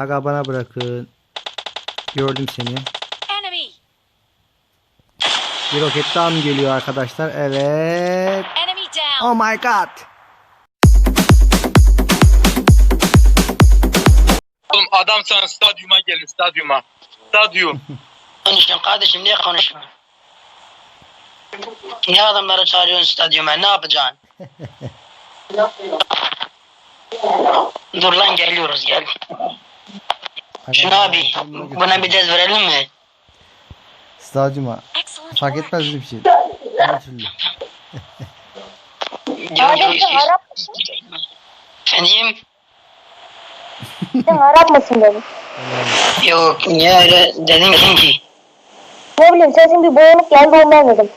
Aga bana bırakın. Gördüm seni. Enemy! Bir roket daha mı geliyor arkadaşlar? Evet. Enemy down! Oh my god. Oğlum adam sana stadyuma geliyor stadyuma. Stadyum. Konuşuyorsun kardeşim niye konuşmuyorsun? Niye adamları çağırıyorsun stadyuma ne yapacaksın? Dur lan geliyoruz gel. Şunu abi buna bir dez verelim mi? Stadyuma. Fark etmez bir şey. Her türlü. Diyor, sen Arap mısın? Efendim? Sen Arap mısın dedim. Yok niye öyle dedin ki? Ne bileyim sesin bir boğuluk geldi ondan dedim.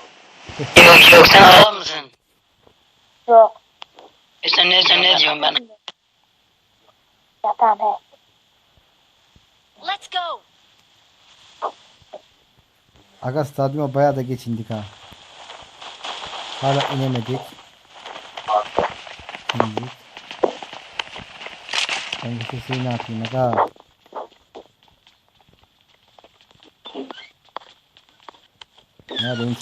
Yok yok sen Arap mısın? Yok. E sen ne sen ne diyorsun ben? Ya tamam he. Let's go! Aga stadyuma bayağı da geç indik ha. Hala inemedik. İndik. Ben bu sesini ne yapayım aga? Ya benim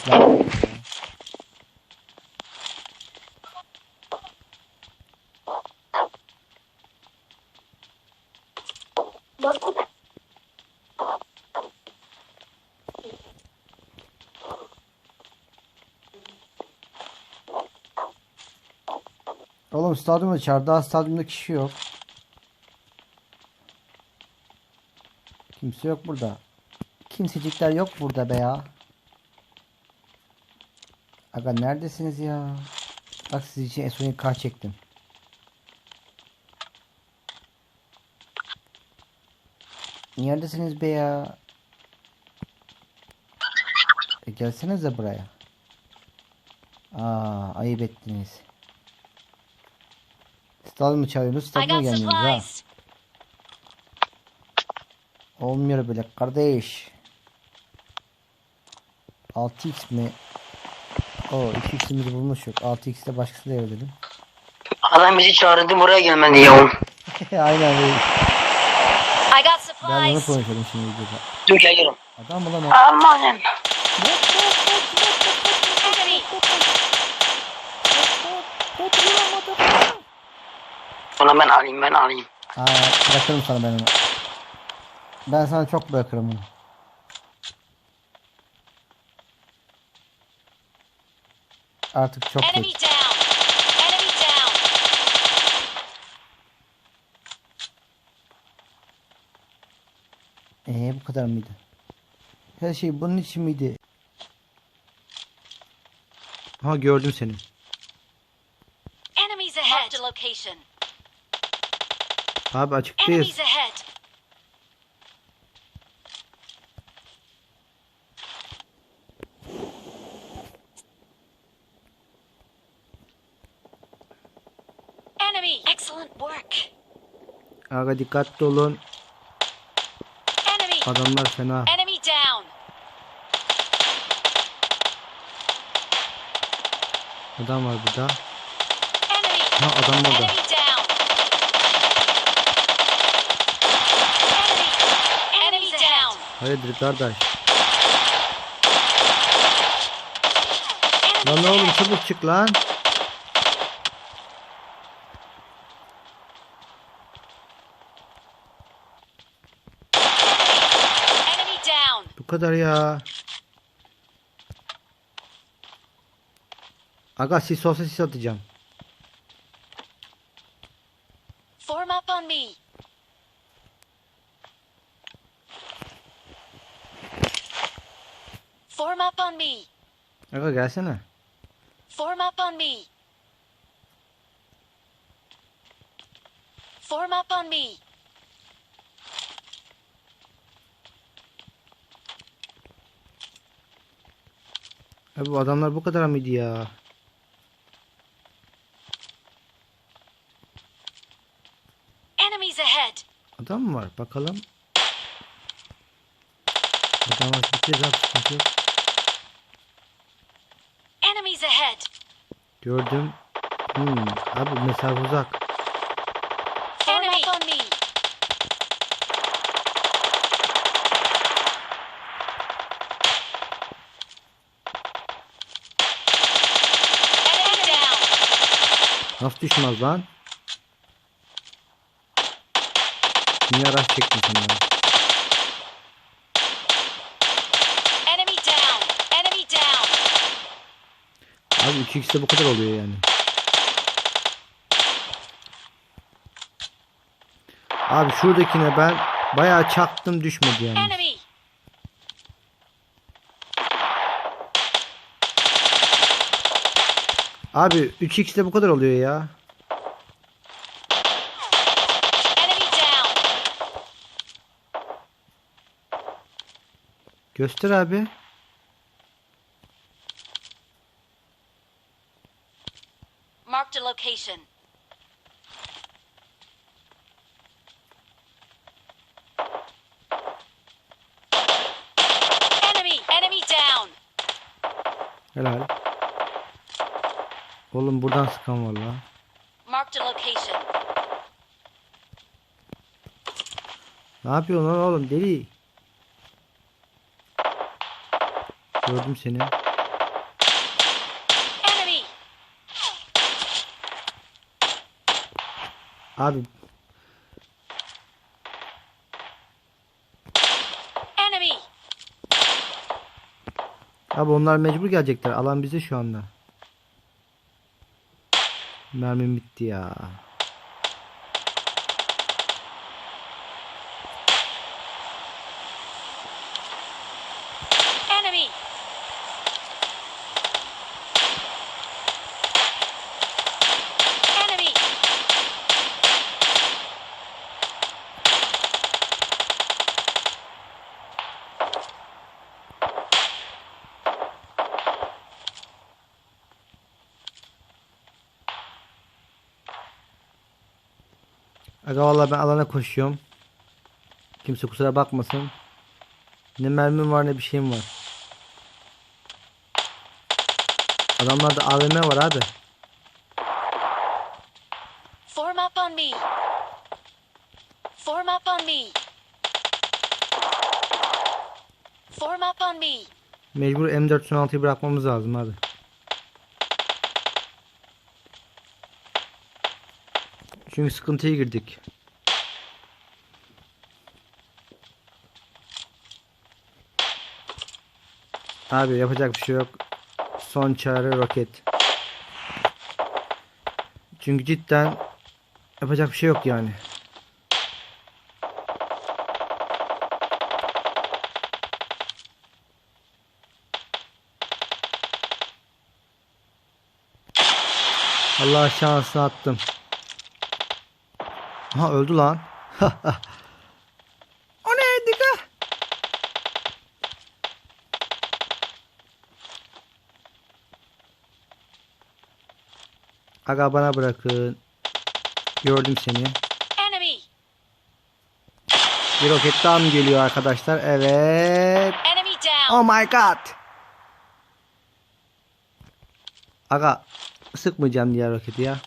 Oğlum stadyuma çağır. Daha stadyumda kişi yok. Kimse yok burada. Kimsecikler yok burada be ya. Aga neredesiniz ya? Bak siz için SO'yu kar çektim. Neredesiniz be ya? E gelsenize buraya. Aa ayıp ettiniz. Stadyumu çağırıyorsunuz, I stadyuma got gelmiyoruz ha. supplies! Olmuyor böyle kardeş. 6x mi? O 2x'imizi bulmuşuk. 6x de başkası da dedim. Adam bizi çağırdı buraya gelmedi ya. Aynen öyle. I got Ben onu supplies! konuşuyordum şimdi videoda. Dur geliyorum. Adam mı lan o? Amanım. Enemy! Onu ben alayım ben alayım. Aa, bırakırım sana ben onu. Ben sana çok bırakırım onu. Artık çok Enemy geç. down! Enemy down! Ee bu kadar mıydı? Her şey bunun için miydi? Ha gördüm seni. Enemies ahead! Marked a location. Abi açıktayız. Aga dikkatli olun. Adamlar fena. Adam var burada. Ha adam burada. Enemy down! Enemy! Enemy down! Hayırdır kardeş? Enemy Lan ne oğlum ahead! çabuk çık lan. Enemy down! Bu kadar ya. Aga sis olsa sis atacağım. Form up on me! Form up on me! Aga gelsene. Form up on me! Form up on me! Abi bu adamlar bu kadar mıydı ya? Enemies ahead! Adam mı var? Bakalım. Adam var. Gideceğiz abi. sıkıntı Gördüm. Hmm, abi mesafe uzak. Nasıl düşmez lan? Niye araç çekmişim ben? Abi 2x'de bu kadar oluyor yani. Abi şuradakine ben bayağı çaktım düşmedi yani. Abi 3x'de bu kadar oluyor ya. Göster abi. Marked a location. Enemy. Enemy down. Helal. Oğlum buradan sıkan var lan. Marked a location. Ne yapıyorsun lan oğlum deli? Gördüm seni. Enemy. Abi Enemy. abi onlar mecbur gelecekler. Alan bize şu anda. Mermim bitti ya. Enemy. Enemy. Aga vallahi ben alana koşuyorum. Kimse kusura bakmasın. Ne mermim var ne bir şeyim var. Adamlarda AVM var abi. Form up on me. Form up on me. Form up on me. Mecbur M416'yı bırakmamız lazım abi. Çünkü sıkıntıya girdik. Abi yapacak bir şey yok. Son çare roket. Çünkü cidden yapacak bir şey yok yani. Allah şansını attım. Ha öldü lan. o neydi ka? Aga bana bırakın. Gördüm seni. Enemy. Bir roket daha mı geliyor arkadaşlar? Evet. Enemy down. Oh my god. Aga sıkmayacağım diğer roketi ya.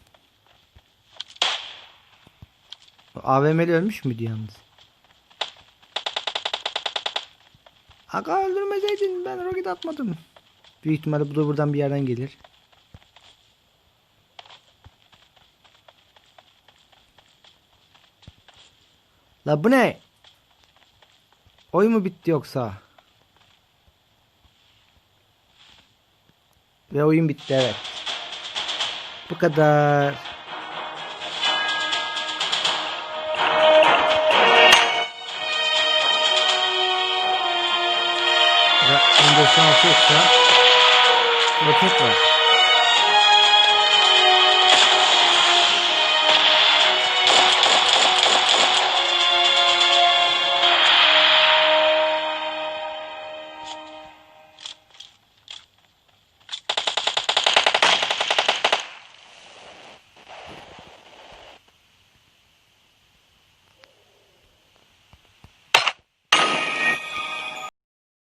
AVM'li ölmüş müydü yalnız? Aga öldürmeseydin ben roket atmadım. Büyük ihtimalle bu da buradan bir yerden gelir. La bu ne? Oy mu bitti yoksa? Ve oyun bitti evet. Bu kadar. 16 yoksa roket var.